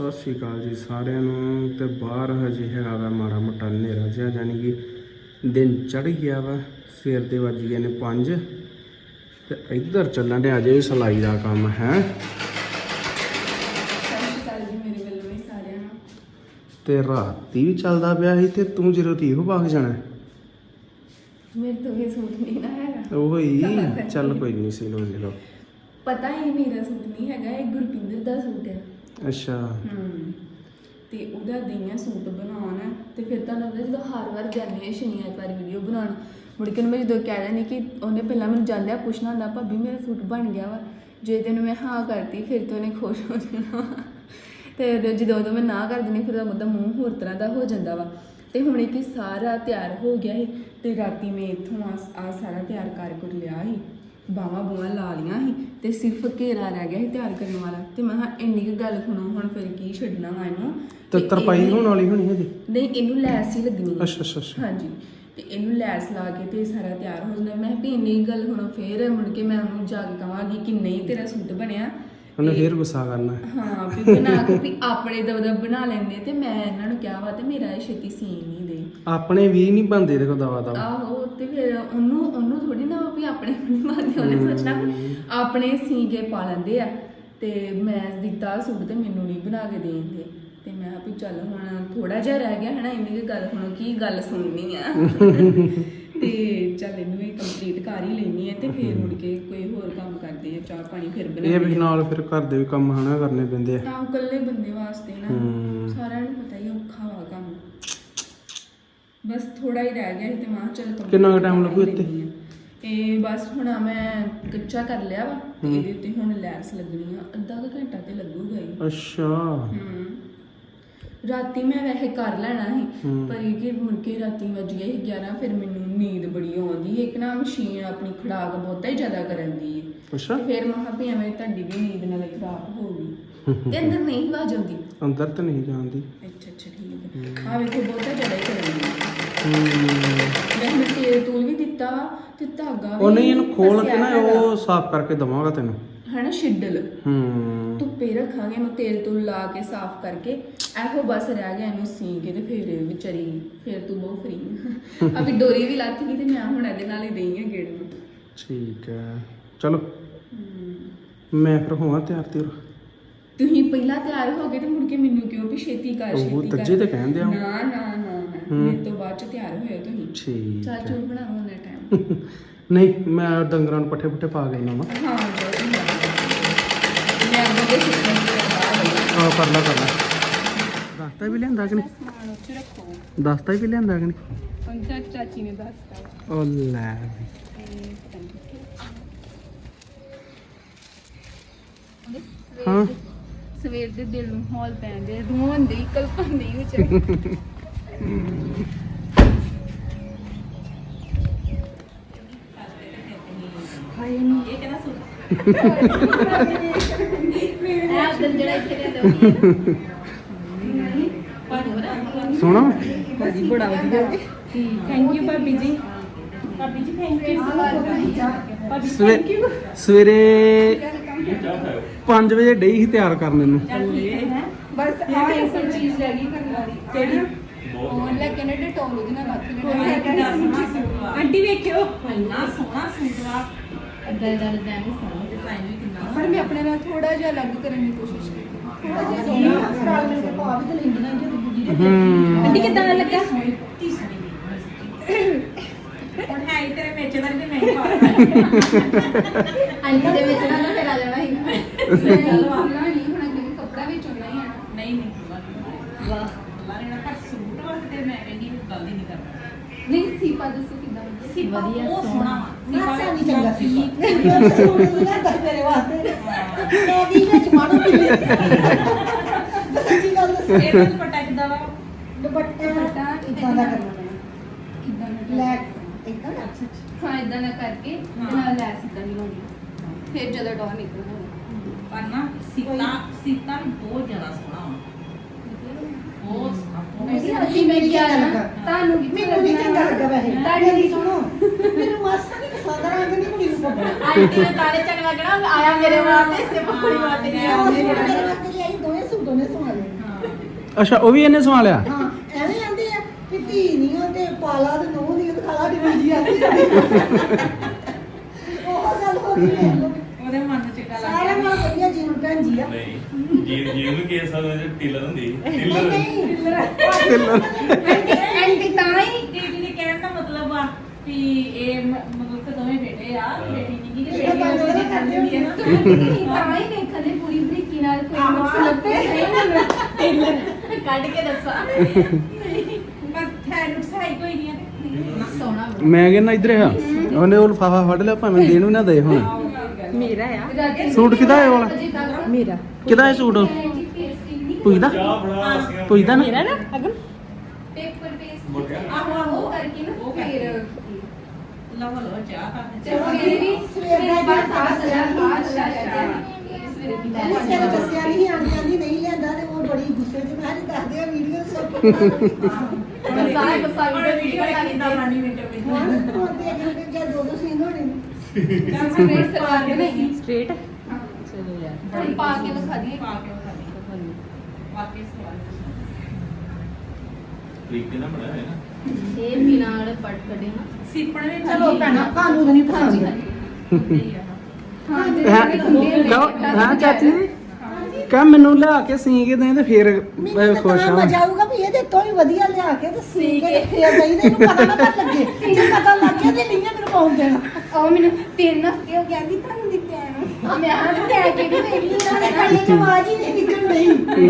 ਸਤਿ ਸ਼੍ਰੀ ਅਕਾਲ ਜੀ ਸਾਰਿਆਂ ਨੂੰ ਤੇ ਬਾਹਰ ਹਜੇ ਹੈਗਾ ਵਾ ਮਾੜਾ ਮੋਟਾ ਹਨੇਰਾ ਜਿਹਾ ਜਾਨੀ ਕਿ ਦਿਨ ਚੜ ਗਿਆ ਵਾ ਸਵੇਰ ਦੇ ਵੱਜ ਗਏ ਨੇ 5 ਤੇ ਇੱਧਰ ਚੱਲਣ ਦੇ ਅਜੇ ਵੀ ਸਲਾਈ ਦਾ ਕੰਮ ਹੈ? ਜੀ ਤੇ ਰਾਤੀ ਵੀ ਚੱਲਦਾ ਪਿਆ ਸੀ ਤੇ ਤੂੰ ਜਦੋਂ ਰੀਹ ਭਾਗ ਜਾਣਾ? ਮੇਰੇ ਤੋਂ ਇਹ ਸੂਟ ਨਹੀਂ ਨਾ ਹੈਗਾ। ਉਹ ਹੀ ਚੱਲ ਕੋਈ ਨਹੀਂ ਸੀ ਲੋ ਲੋ ਪਤਾ ਹੀ ਮੇਰਾ ਸੂਟ ਨਹੀਂ ਹੈਗਾ ਇਹ ਗੁਰਪਿੰਦਰ ਦਾ ਸੂਟ ਹੈ। ਅੱਛਾ। ਹੂੰ ਤੇ ਉਹਦਾ ਦਈਆਂ ਸੂਟ ਬਣਾਉਣਾ, ਤੇ ਫਿਰ ਤੁਹਾਨੂੰ ਪਤਾ ਜਦੋਂ ਹਰ ਵਾਰ ਜਾਂਦੀ ਹੈ ਸ਼ਨੀ ਐਤਵਾਰ ਵੀਡੀਓ ਬਣਾਉਣ, ਮੁੜ ਕੇ ਉਹਨੂੰ ਮੈਂ ਜਦੋਂ ਕਹਿ ਦਿੰਦੀ ਕਿ ਉਹਨੇ ਪਹਿਲਾਂ ਮੈਨੂੰ ਜਾਂਦਿਆਂ ਪੁੱਛਣਾ ਹੁੰਦਾ, ਭਾਬੀ, ਮੇਰਾ ਸੂਟ ਬਣ ਗਿਆ ਵਾ। ਜੇ ਤੈਨੂੰ ਮੈਂ ਹਾਂ ਕਰਤੀ, ਫਿਰ ਤਾਂ ਉਹਨੇ ਖੁਸ਼ ਹੋ ਜਾਣਾ ਵਾ। ਤੇ ਜਦੋਂ ਉਦੋਂ ਮੈਂ ਨਾ ਕਰ ਦਿੰਦੀ, ਫਿਰ ਉਹਦਾ ਮਤਲਬ ਮੂੰਹ ਹੋਰ ਤਰ੍ਹਾਂ ਦਾ ਹੋ ਜਾਂਦਾ ਵਾ। ਤੇ ਹੁਣ ਇਹ ਕਿ ਸਾਰਾ ਤਿਆਰ ਹੋ ਗਿਆ ਸੀ, ਤੇ ਰਾਤੀ ਮੈਂ ਇੱਥੋਂ ਆ ਆ ਸਾਰਾ ਤਿਆਰ ਕਰ ਕਰ ਲਿਆ ਸੀ। ਬਾਵਾ ਬੂਆ ਲਾ ਲੀਆਂ ਸੀ ਤੇ ਸਿਰਫ ਘੇਰਾ ਰਹਿ ਗਿਆ ਸੀ ਤਿਆਰ ਕਰਨ ਵਾਲਾ। ਤੇ ਮੈਂ ਕਿਹਾ ਇੰਨੀ ਕੁ ਗੱਲ ਸੁਣੋ ਹੁਣ ਫਿਰ ਕੀ ਛੱਡਣਾ ਵਾ ਇਹਨੂੰ? ਤੇ ਤਰਪਾਈ ਹੋਣ ਵਾਲੀ ਹੋਣੀ ਹਜੇ? ਨਹੀਂ ਇਹਨੂੰ ਲੈਸ ਹੀ ਲੱਗਣੀ ਹੈ ਅੱਛਾ ਅੱਛਾ ਅੱਛਾ। ਹਾਂਜੀ। ਤੇ ਇਹਨੂੰ ਲੈਸ ਲਾ ਕੇ ਤੇ ਸਾਰਾ ਤਿਆਰ ਹੋ ਜਾਂਦਾ। ਮੈਂ ਵੀ ਇੰਨੀ ਗੱਲ ਹੁਣ ਫੇਰ ਮੁੜ ਕੇ ਮੈਂ ਉਹਨੂੰ ਜਾ ਕੇ ਕਹਾਂਗੀ ਕਿ ਨਹੀਂ ਤੇਰਾ ਸੂਟ ਬਣਿਆ। ਉਹਨੇ ਫੇਰ ਗੁੱਸਾ ਕਰਨਾ ਹਾਂ। ਵੀ ਬਣਾ ਕੇ ਵੀ ਆਪਣੇ ਦਬਦਬ ਬਣਾ ਲੈਂਦੇ ਤੇ ਮੈਂ ਇਹਨਾਂ ਨੂੰ ਕਿਹਾ ਵਾ ਤੇ ਮੇਰਾ ਇਹ ਛੇਤੀ ਸੀਨ ਨਹੀਂ ਆਪਣੇ ਵੀ ਨਹੀਂ ਬੰਦੇ ਦੇਖੋ ਦਵਾ ਦਵਾ। ਆਹੋ ਤੇ ਫਿਰ ਉਹਨੂੰ ਉਹਨੂੰ ਥੋੜੀ ਨਾ ਵੀ ਆਪਣੇ ਨਹੀਂ ਮਾਰਦੇ ਉਹਨੇ ਸੋਚਣਾ ਵੀ ਆਪਣੇ ਸੀ ਕੇ ਪਾ ਲੈਂਦੇ ਆ। ਤੇ ਮੈਂ ਦਿੱਤਾ ਸੂਟ ਤੇ ਮੈਨੂੰ ਨਹੀਂ ਬਣਾ ਕੇ ਦੇਂਦੇ ਤੇ ਮੈਂ ਵੀ ਚੱਲ ਹੁਣ ਥੋੜਾ ਜਿਹਾ ਰਹਿ ਗਿਆ ਹੈ ਨਾ ਇੰਨੀ ਕੁ ਗੱਲ ਹੁਣ ਕੀ ਗੱਲ ਸੁਣਨੀ ਆ। ਤੇ ਚੱਲ ਇਹਨੂੰ ਇਹ ਕੰਪਲੀਟ ਕਰ ਹੀ ਲੈਣੀ ਹੈ ਤੇ ਫਿਰ ਮੁੜ ਕੇ ਕੋਈ ਹੋਰ ਕੰਮ ਕਰਦੇ ਆ ਚਾਹ ਪਾਣੀ ਫਿਰ ਇਹ ਵੀ ਬਣਾਉਂਦੇ ਨਾਲ ਫਿਰ ਘਰ ਦੇ ਵੀ ਕੰਮ ਹਨਾ ਕਰਨੇ ਪੈਂਦੇ ਆ। ਤਾਂ ਇਕੱਲੇ ਬੰਦੇ ਵਾਸਤੇ ਨਾ। ਸਾਰਿਆਂ ਨੂੰ ਪਤਾ ਹੀ ਔਖਾ ਵਾ ਕੰਮ। ਬਸ ਥੋੜਾ ਹੀ ਰਹਿ ਗਿਆ ਸੀ ਤੇ ਮਾਂ ਚਲ ਕੰਮ ਕਿੰਨਾ time ਲੱਗੂ ਇੱਥੇ? ਇਹ ਬਸ ਹੁਣ ਆ ਮੈਂ ਕੱਚਾ ਕਰ ਲਿਆ ਵਾ ਤੇ। ਇਹਦੇ ਉੱਤੇ ਹੁਣ ਲੈਸ ਲੱਗਣੀ ਆ। ਅੱਧਾ ਕੁ ਘੰਟਾ ਤੇ ਲੱਗੂਗਾ ਹੀ। ਅੱਛਾ। ਹੂੰ। ਰਾਤੀ ਮੈਂ ਵੈਸੇ ਕਰ ਲੈਣਾ ਸੀ। ਪਰ ਇਹ ਕਿ ਮੁੜ ਕੇ ਰਾਤੀ ਵੱਜ ਸੀ 11 ਫਿਰ ਮੈਨੂੰ ਨੀਂਦ ਬੜੀ ਆਉਂਦੀ ਇੱਕ ਨਾ ਮਸ਼ੀਨ ਆਪਣੀ ਖੜਾਕ ਬਹੁਤਾ ਹੀ ਜ਼ਿਆਦਾ ਕਰਨ ਦੀ ਅੱਛਾ। ਫਿਰ ਮੈਂ ਕਿਹਾ ਵੀ ਐਵੇਂ ਤੁਹਾਡੀ ਵੀ ਨੀਂਦ ਨਾਲ ਖਰਾਬ ਹੋ ਗਈ। ਤੇ ਅੰਦਰ ਨਹੀਂ ਆਵਾਜ਼ ਆਉਂਦੀ ਅੰਦਰ ਤਾਂ ਨਹੀਂ ਜਾਂਦੀ। ਅੱਛਾ ਅੱਛਾ ਠੀਕ ਹੈ। ਆ ਵੇਖੋ ਬਹੁਤਾ ਜ਼ਿਆਦਾ ਹੀ। ਕਰਨ ਮੈਂ ਹੁਣ ਤੇਲ ਵੀ ਦਿੱਤਾ ਵਾ ਤੇ ਧਾਗਾ ਵੀ ਉਹ ਨਹੀਂ ਇਹਨੂੰ ਖੋਲ ਕੇ ਨਾ। ਉਹ ਸਾਫ਼ ਕਰਕੇ ਦਵਾਂਗਾ ਤੈਨੂੰ। ਹਨਾ ਛਿੱਡਲ। ਹੂੰ। ਧੁੱਪੇ ਰੱਖਾਂਗੇ ਇਹਨੂੰ ਤੇਲ ਤੂਲ ਲਾ ਕੇ ਸਾਫ਼ ਕਰਕੇ। ਇਹੋ ਬਸ ਰਹਿ ਗਿਆ ਇਹਨੂੰ ਸੀ ਕੇ ਤੇ ਫਿਰ ਇਹ ਵਿਚਾਰੀ ਫਿਰ ਤੂੰ ਬਹੁਤ ਫਰੀ ਅਭੀ ਡੋਰੀ ਵੀ ਲੱਥ ਗਈ ਤੇ ਮੈਂ ਹੁਣ ਇਹਦੇ ਨਾਲ ਹੀ ਦੇਈ ਆ ਗੇੜ ਨੂੰ ਠੀਕ ਹੈ। ਚਲੋ। ਮੈਂ ਫਿਰ ਹੋਵਾਂ ਤਿਆਰ ਤਿਉਰ ਤੁਸੀਂ ਪਹਿਲਾਂ ਤਿਆਰ ਹੋ ਗਏ ਤੇ ਮੁੜ ਕੇ ਮੈਨੂੰ ਕਿਉਂ ਵੀ ਛੇਤੀ ਕਰ ਉਹ ਛੇਤੀ ਕਰ ਤੱਜੇ ਤੇ ਕਹਿੰਦੇ ਆ। ਨਾ ਨਾ ਨਾ ਨਾ। ਮੇਰੇ ਤੋਂ ਬਾਅਦ ਚ ਤਿਆਰ ਹੋਏ ਤੁਸੀਂ। ਠੀਕ ਚੱਲ ਹੈ। ਚੂਰ ਬਣਾਉਂ ਉਹਨੇ ਟਾਈਮ ਨਹੀਂ ਮੈਂ ਡੰਗਰਾਂ ਨੂੰ ਪੱਠੇ ਪੁੱਠੇ ਪਾ ਕੇ ਆਉਣਾ ਵਾ। ਹਾਂ ਮੈਂ ਅੱਗੇ ਦੇ ਸਿੱਖਣ ਦੀ ਆ ਕਰ ਲਾ ਕਰ ਲਾ। ਦਸਤਾ ਵੀ ਲਿਆਂਦਾ ਕਿ ਨਹੀਂ? ਸਮਾਨ ਉੱਚ ਰੱਖੋ। ਦਸਤਾ ਵੀ ਲਿਆਂਦਾ ਕਿ ਨਹੀਂ? ਤਾਂ ਚਾਚੀ ਨੇ ਦੱਸਤਾ। ਉਹ ਲੈ ਵੀ। ਤੇ ਪਤਾ ਨੀ ਕਿੱਥੇ। ਉਹਦੇ ਹਾਂ ਸਵੇਰ ਦੇ ਦਿਲ ਨੂੰ ਹੌਲ ਪੈਂਦੇ ਰੋਣ ਦੀ ਕਲਪਨ ਦੀ ਵਿੱਚ ਹਾਏ ਨਹੀਂ ਇਹ ਕਿਹਦਾ ਸੁਣ। ਮੈਂ ਉਦੋਂ ਜਿਹੜਾ ਇੱਥੇ ਲਿਆਂਦਾ ਉਹ ਸੋਹਣਾ ਵਾ? ਭਾਜੀ ਬੜਾ ਵਧੀਆ। ਥੈਂਕ ਯੂ ਭਾਬੀ ਜੀ। ਭਾਬੀ ਜੀ ਥੈਂਕ ਯੂ ਭਾਬੀ ਸਵੇ- ਸਵੇਰੇ 5 ਵਜੇ ਡਈ ਸੀ ਤਿਆਰ ਕਰਨ ਨੂੰ। ਬਸ ਆ ਇੱਕ ਚੀਜ਼ ਰਹਿ ਗਈ ਕਰਨ ਵਾਲੀ ਕਿਹੜੀ? ਉਹ ਲੈ ਕੇ ਨਾ ਡਟੋਲ ਉਹਦੇ ਨਾਲ ਲੱਥ ਆਂਟੀ ਵੇਖਿਓ। ਇੰਨਾ ਸੋਹਣਾ ਸੂਟ ਵਾ ਅੱਦਾ ਦਾ ਡਿਜ਼ਾਈਨ ਸੋਹਣਾ ਡਿਜ਼ਾਈਨ ਵੀ ਕਿੰਨਾ ਪਰ ਮੈਂ ਆਪਣੇ ਨਾਲ ਥੋੜਾ ਜਿਹਾ ਅਲੱਗ ਕਰਨ ਦੀ ਕੋਸ਼ਿਸ਼ ਕੀਤੀ। ਥੋੜਾ ਜਿਹਾ ਹੂੰ ਆਂਟੀ ਕਿਦਾਂ ਦਾ ਲੱਗਾ? ਤੀ ਸੋਹਣੀ ਹੁਣ ਹੈ ਤੇਰੇ ਮੇਚੇ ਦਾ ਤੇ ਮੈਂ ਹੀ ਪਾ ਅੰਨੀ ਦੇ ਵਿੱਚ ਨਾ ਨਹੀਂ ਨਹੀਂ ਨਹੀਂ ਵਾਹ ਵਾਹ ਲੈਣਾ ਪਰ ਸੂਟ ਵਾ ਤੇ ਮੈਂ ਕਹਿੰਦੀ ਗੱਲ ਹੀ ਨਹੀਂ ਕਰਦਾ ਨਹੀਂ ਸੀਪਾ ਦੱਸੋ ਕਿਦਾਂ ਸੀ ਵਧੀਆ ਸੋਹਣਾ ਵਾ ਮਾਸਾ ਨਹੀਂ ਚੰਗਾ ਸੀ ਸੋਹਣੀ ਨਹੀਂ ਲੱਗਦਾ ਤੇਰੇ ਵਾਸਤੇ ਇਹਦੀ ਵਿੱਚ ਮਾਣੋ ਵੀ ਸੱਚੀ ਗੱਲ ਦੱਸ ਇਹ ਤਾਂ ਦੁਪੱਟਾ ਕਿੱਦਾਂ ਵਾ ਦੁਪੱਟਾ ਦੁਪੱਟਾ ਇਦਾਂ ਦਾ ਕਰਨਾ ਪੈਣਾ ਲੈ ਇਦਾਂ ਦਾ ਹਾਂ ਇਦਾਂ ਨਾ ਕਰਕੇ ਤੇ ਨਾਲ ਲੈਸ ਇਦਾਂ ਨਹੀਂ ਲਾਉਣੀ। ਫਿਰ ਜਦੋਂ ਡੋਰ ਨਿਕਲਣਾ ਪਰ ਨਾ ਸੀਤਾ ਸੀਤਾ ਵੀ ਬਹੁਤ ਜ਼ਿਆਦਾ ਸੋਹਣਾ ਵਾ। ਬਹੁਤ ਸੋਹਣਾ ਬਹੁਤ ਮੇਰੀ ਸੋਹਣਾ। ਹੱਥੀ ਮੈਂ ਕਿਹਾ ਨਾ ਤੁਹਾਨੂੰ ਕਿੱਥੇ ਮੈਨੂੰ ਨਹੀਂ ਚੰਗਾ ਲੱਗਾ ਵੈਸੇ। ਤੁਹਾਡੇ ਮੇਰੀ ਸੁਣੋ ਮੈਨੂੰ ਮਾਸਾ ਨਹੀਂ ਪਸੰਦ ਰੰਗ ਨਹੀਂ ਕੁੜੀ ਨੂੰ ਪੱਪੜਾ ਆਂਟੀ ਨੇ ਕਾਲੇ ਚਨੇ ਲੱਗਣਾ ਆਇਆ ਮੇਰੇ ਵਾਸਤੇ ਇਸੇ ਪਕੜੀ ਵਾਸਤੇ ਨਹੀਂ ਉਹ ਆਉਂਦੇ ਸੂਟ ਮੇਰੇ ਵਾਸਤੇ ਲਈ ਦੋਵੇਂ ਸੂਟ ਦੋਵੇਂ ਸਵਾ ਲੈਣੇ ਅੱਛਾ ਉਹ ਵੀ ਇਹਨੇ ਸੰਭਾਲਿਆ ਹਾਂ ਐਵੇਂ ਆਂਦੇ ਆ ਕਿ ਧੀ ਨਹੀਂ ਉਹ ਤੇ ਪਾਲਾ ਤੇ ਨੂੰਹ ਨਹੀਂ ਉਹ ਖਾਲਾ ਡਿਵੀਜੀ ਆਂਦੀ ਉਹ ਗੱਲ ਹੋ ਗਈ। ਉਹਦੇ ਮਨ ਚ ਗੱਲ ਆ ਸਾਰਿਆਂ ਨਾਲ ਵਧੀਆ ਜੀਵਨ ਜੀ ਆ ਨਹੀਂ। ਜੀਵ ਜੀਵ ਨੂੰ ਕੇਸ ਆ ਟਿਲਰ ਹੁੰਦੀ। ਟਿਲਰ ਨਹੀਂ। ਐਂਟੀ ਤਾਂ ਹੀ। ਦੀਦੀ ਨੇ ਕਹਿਣ ਦਾ ਮਤਲਬ ਆ ਵੀ ਇਹ ਮ- ਮਤਲਬ ਕਿ ਦੋਵੇਂ ਬੇਟੇ ਆ ਬੇਟੀ ਨਹੀਂ ਕਿ ਇਹ ਤਾਂ ਬੇਟੀ ਗੱਲ ਦੀ ਹੁੰਦੀ ਹੈ ਨਾ। ਤਾਂ ਹੀ ਵੇਖਣ ਦੇ ਪੂਰੀ ਬਰੀਕੀ ਨਾਲ ਕੋਈ ਨੁਕਸ ਲੱਭੇ ਨਹੀਂ ਮੈਨੂੰ ਕੱਢ ਕੇ ਦੱਸਾਂ। ਹੈ ਨੁਕਸਾਈ ਕੋਈ ਨਹੀਂ ਹੈ ਸੋਹਣਾ ਮੈਂ ਕਹਿੰਦਾ ਇੱਧਰ ਆ। ਉਹਨੇ ਉਹ ਲਫਾਫਾ ਫੜ ਲਿਆ ਭਾਵੇਂ ਦੇਣ ਵੀ ਨਾ ਦੇ ਹੁਣ। ਮੇਰਾ ਆ। ਸੂਟ ਕਿਹਦਾ ਹੈ ਇਹ ਵਾਲਾ? ਮੇਰਾ। ਕਿਹਦਾ ਹੈ। ਸੂਟ ਪੁੱਛਦਾ ਪੁੱਛਦਾ ਨਾ? ਮੇਰਾ ਨਾ ਅਗਮ? ਪੇਪਰ ਪੇਸ ਮੁੜ ਗਿਆ। ਆਹੋ ਆਹੋ ਉਹ ਕਰਕੇ ਨਾ ਉਹ ਫਿਰ ਲਵ ਲੋ ਚਾਹ ਤਾਂ ਸਵੇਰੇ ਵੀ ਸਵੇਰੇ ਬਾਅਦ ਸਾਸ ਲਿਆ ਬਾਅਦ ਸਵੇਰੇ ਵੀ ਦੱਸਿਆ ਨਹੀਂ ਆਂਦੀ ਆਂਦੀ ਨਹੀਂ ਲੈਂਦਾ ਤੇ ਉਹ ਬੜੀ ਗੁੱਸੇ 'ਚ ਮੈਂ ਦੱਸਦੇ ਆ ਵੀਡੀਓ ਸਭ ਵੀਡੀਓ ਕਿੰਨਾ ਮਾਨੀ ਵਿੱਚ ਹੁਣ ਹੁਣ ਤੇ ਇੱਕ ਜਾਂ ਦੋ ਦੋ ਸੀਨ ਸਟ੍ਰੇਟ ਸਲਵਾਰ ਬਣਾਈ ਸਟ੍ਰੇਟ ਚਲੋ ਯਾਰ ਹੁਣ ਪਾ ਕੇ ਦਿਖਾ ਦਈਏ ਪਾ ਕੇ ਬਤਾ ਦੇ ਵਾਪਸ ਸਵਾਲ ਤਰੀਕੇ ਨਾਲ ਬਣਾਇਆ ਹੈ ਨਾ ਇਹ ਬਿਨਾਂ ਵਾਲੇ ਪੜ ਕੱਢੇ ਨਾ ਸਿੱਪਣ ਵਿੱਚ ਚਲੋ ਭੈਣਾ ਤੁਹਾਨੂੰ ਤਾਂ ਨਹੀਂ ਪਸੰਦ ਹਾਂ ਹੈ ਕਹੋ ਹਾਂ ਚਾਚੀ ਕਹ ਮੈਨੂੰ ਲਿਆ ਕੇ ਸੀ ਕੇ ਦੇ ਤੇ ਫਿਰ ਮੈਂ ਖੁਸ਼ ਹਾਂ। ਮਜ਼ਾ ਆਊਗਾ ਵੀ ਇਹਦੇ ਤੋਂ ਵੀ ਵਧੀਆ ਲਿਆ ਕੇ ਤੇ ਸੀ ਕੇ ਫੇਰ ਨਹੀਂ ਤੇ ਇਹਨੂੰ ਪਤਾ ਨਾ ਲੱਗੇ। ਜੇ ਪਤਾ ਲੱਗ ਗਿਆ ਤੇ ਨਹੀਂ ਮੈਨੂੰ ਪਾਉਣ ਦੇਣਾ। ਉਹ ਮੈਨੂੰ ਤਿੰਨ ਹਫ਼ਤੇ ਹੋ ਗਿਆ ਦੀ ਤੁਹਾਨੂੰ ਦਿੱਤੇ ਨੂੰ। ਮੈਂ ਹਾਂ ਤੇ ਕੇ ਵੀ ਵੇਖ ਲਈ ਇਹਨਾਂ ਦੇ ਆਵਾਜ਼ ਹੀ ਨਹੀਂ ਨਿਕਲ ਰਹੀ।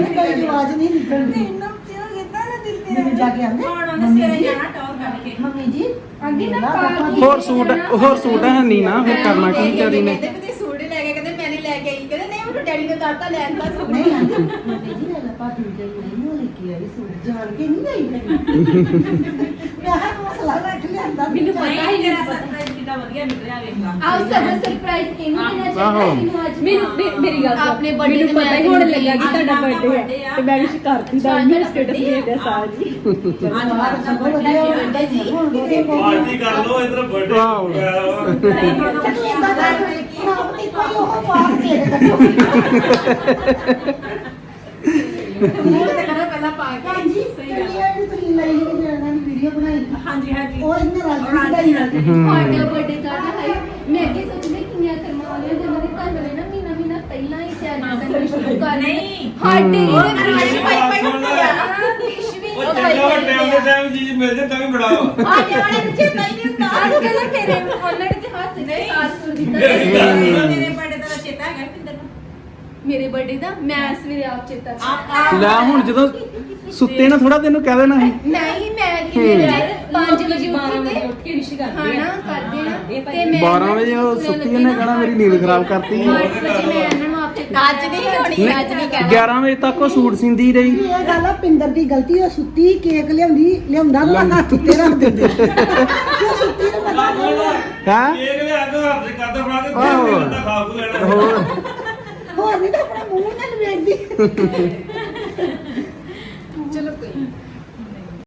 ਕੋਈ ਆਵਾਜ਼ ਨਹੀਂ ਨਿਕਲ ਰਹੀ। ਤਿੰਨ ਹਫ਼ਤੇ ਹੋ ਗਏ ਤਾਂ ਦਿੱਤੇ ਮੈਨੂੰ ਜਾ ਕੇ ਆਂਦੇ ਹੁਣ ਉਹਨੇ ਸਵੇਰੇ ਜਾਣਾ ਟੌਰ ਕੱਢ ਕੇ। ਮੰਮੀ ਜੀ? ਅੱਗੇ ਨਾ ਮੇਰਾ ਪਾ ਤਾਂ ਕੇ ਹੋਰ ਸੂਟ ਹੋਰ ਸੂਟ ਹੈ ਨਹੀਂ ਨਾ ਫਿਰ ਕਰਨਾ ਕੀ ਵਿਚਾਰੀ ਨੇ? ਵੀ ਸੂਟ ਲੈ ਕੇ ਕਹਿੰਦੇ ਮੈਂ ਨਹੀਂ ਲੈ ਕੇ ਆਈ। ਕਹਿੰਦੇ ਨਹੀਂ ਮੈਨੂੰ ਡੈਡੀ ਨੇ ਦਾਤਾ ਲੈਣ ਦਾ ਸੂਟ। ਨਹੀਂ ਆਂਦੇ ਮੰਮੀ ਜੀ ਲੈ ਲਾ ਭਾਬੀ ਜੀ ਨਹੀਂ ਹੋ ਲਿਖੀ ਆਈ ਸੂਟ ਜਾਣ ਕੇ ਨਹੀਂ ਲਈ ਮੈਂ ਹਾਂ ਹੌਸਲਾ ਰੱਖ ਲਿਆਂਦਾ ਮੈਨੂੰ ਪਤਾ ਹੀ ਨਹੀਂ ਤੇਰਾ ਕਿੰਨਾ ਵਧੀਆ ਨਿਕਲਿਆ ਵੇਖ ਲਾ ਆਹ ਸਭ ਸਰਪ੍ਰਾਈਜ਼ ਇਹਨੂੰ ਦੇਣਾ। ਚਾਹੀਦਾ ਮੈਨੂੰ ਅੱਜ ਮੈਨੂੰ ਮੇਰੀ ਗੱਲ ਆਪਣੇ ਬਰਥਡੇ ਮੈਨੂੰ ਪਤਾ ਹੀ ਹੁਣ ਲੱਗਾ ਕਿ ਤੁਹਾਡਾ ਬਰਥਡੇ ਹੈ। ਤੇ ਮੈਂ ਵਿਸ਼ ਕਰਤੀ ਦਾ ਮੇਰਾ ਸਟੇਟਸ ਦੇ ਦਿਆ ਸਾਲ ਜੀ ਅੱਜ ਬਾਅਦ ਸਭ ਵਧੀਆ ਜੀ ਹੁਣ ਕੋਲ ਪਾਰਟੀ ਕਰ ਲਓ ਇਧਰ ਬਰਥਡੇ ਵਾਓ। ਦੇ ਕਰੋ ਪਹਿਲਾਂ ਪਾ ਕੇ ਹਾਂਜੀ ਸਹੀ ਗੱਲ ਇਹ ਵੀ ਤੁਸੀਂ ਲਈ ਕਿ ਇਹਨਾਂ ਦੀ ਵੀਡੀਓ ਬਣਾਈ। ਹਾਂਜੀ ਹਾਂਜੀ। ਉਹ ਇਹਨੇ ਰਾਜੀ ਦਾ ਹੀ। ਸਾਡੇ ਬਰਥਡੇ ਕਾਰਡ ਹੈ। ਮੈਂ ਅੱਗੇ ਸੋਚਦੀ ਕਿੰਨੀਆਂ ਕਰਮਾਂ ਵਾਲੀਆਂ ਜਿਹਨਾਂ ਦੇ ਘਰ ਵਾਲੇ ਨਾ ਮਹੀਨਾ ਮਹੀਨਾ ਪਹਿਲਾਂ ਹੀ ਤਿਆਰੀ ਕਰਨੀ ਸ਼ੁਰੂ ਕਰ ਨਹੀਂ। ਸਾਡੇ ਉਹ ਇਹਦੇ ਨਾਲੇ ਵਿੱਚ ਪਾਈ ਪਾਈ ਸੁਣ ਲੈ। ਹੁੰਦਾ ਫਿਸ਼ ਵੀ ਉਹ ਚੰਗਾ ਵਾ ਟਾਈਮ ਦੇ ਟਾਈਮ ਚੀਜ਼ ਮਿਲ ਜੇ ਤਾਂ ਵੀ ਬੜਾ ਵਾ। ਆ ਜਾਣੇ ਨੂੰ ਚੇਤਾ ਹੀ ਨਹੀਂ ਹੁੰਦਾ ਅੱਜ ਕੱਲ੍ਹ ਤੇਰੇ ਉਹਨਾਂ ਦੇ ਹੱਥ ਦੇ ਸਾਥ ਸੁਣ ਦਿੱਤਾ। ਮੇਰੇ ਬਰਥਡੇ ਦਾ ਚੇਤਾ ਹੈਗਾ ਕਿੰਦਰ ਨੂੰ? ਮੇਰੇ ਬਰਥਡੇ ਦਾ ਮੈਂ ਸਵੇਰੇ ਆਪ ਚੇਤਾ ਆਪ ਆਪ ਲੈ ਹੁਣ ਜਦੋਂ ਸੁੱਤੇ ਨਾ ਥੋੜਾ ਤੈਨੂੰ ਕਹਿ ਦੇਣਾ ਸੀ। ਨਹੀਂ ਮੈਂ ਕਿੰਨੇ ਵਜੇ 5 ਵਜੇ 12 ਉੱਠੀ ਵਜੇ ਤੇ ਉੱਠ ਕੇ ਵਿਸ਼ ਕਰਦੇ ਖਾਣਾ ਆ। ਕਰਦੇ ਆ ਭਾਈ ਤੇ ਮੈਂ 12 ਵਜੇ ਉਹ ਸੁੱਤੀ ਉਹਨੇ ਕਹਿਣਾ ਮੇਰੀ ਨੀਂਦ ਖਰਾਬ ਕਰਤੀ। ਅੱਠ ਵਜੇ ਮੈਂ ਇਹਨਾਂ ਨੂੰ ਆਪ ਚੇਤਾ ਅੱਜ ਨਹੀਂ ਹੋਣੀ ਅੱਜ ਨਹੀਂ ਕਹਿਣਾ। 11 ਵਜੇ ਤੱਕ ਉਹ ਸੂਟ ਸਿੰਦੀ ਰਹੀ। ਇਹ ਗੱਲ ਆ ਪਿੰਦਰ ਦੀ ਗਲਤੀ ਉਹ ਸੁੱਤੀ ਕੇਕ ਲਿਆਉਂਦੀ ਲਿਆਉਂਦਾ ਨੂੰ ਹੱਥ ਉੱਤੇ ਰੱਖ ਦਿੰਦੇ। ਉਹ ਸੁੱਤੀ ਨੂੰ ਪਤਾ ਨਹੀਂ ਹੈ? ਕੇਕ ਲਿਆ ਕੇ ਹੱਥ 'ਚ ਕਰਦਾ ਫੜਾ ਕੇ ਆਹੋ। ਬੰਦਾ ਖਾ ਖੂ ਲੈਣਾ। ਹੋਰ। ਹੋਰ ਨਹੀਂ ਤਾਂ ਆਪਣਾ ਮੂੰਹ ਨਾਲ ਵੇਖਦੀ।